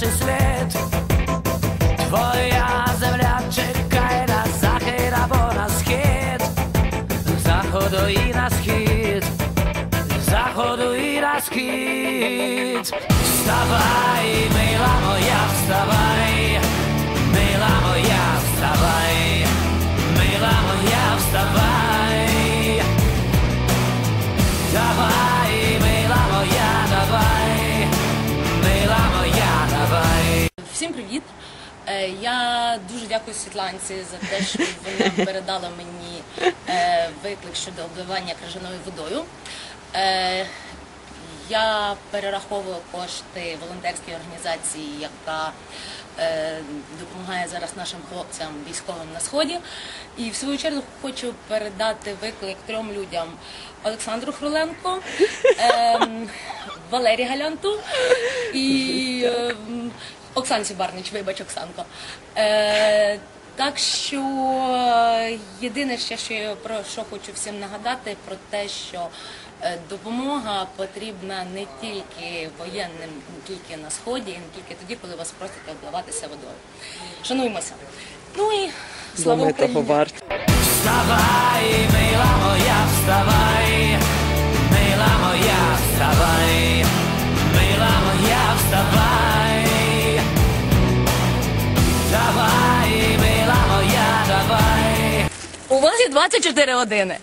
Перший слід. Твоя земля чекає на захід або на схід, заходу і на схід, заходу і на схід. Вставай, мила моя, вставай, мила моя, Всім привіт! Е, Я дуже дякую Світланці за те, що вона передала мені е, виклик щодо обливання крижаною водою. Е, Я перераховую кошти волонтерській організації, яка допомагає зараз нашим хлопцям військовим на сході. І в свою чергу хочу передати виклик трьом людям: Олександру Хруленко, ем, Валерії Галянту і Оксанці Барнич, вибач, Оксанко. Е, так що єдине ще, що я про що хочу всім нагадати, про те, що е, допомога потрібна не тільки воєнним, не тільки на сході, не тільки тоді, коли вас просять обливатися водою. Шануймося. Ну і слава Україні! Вставай, мила моя, вставай, У 24 години.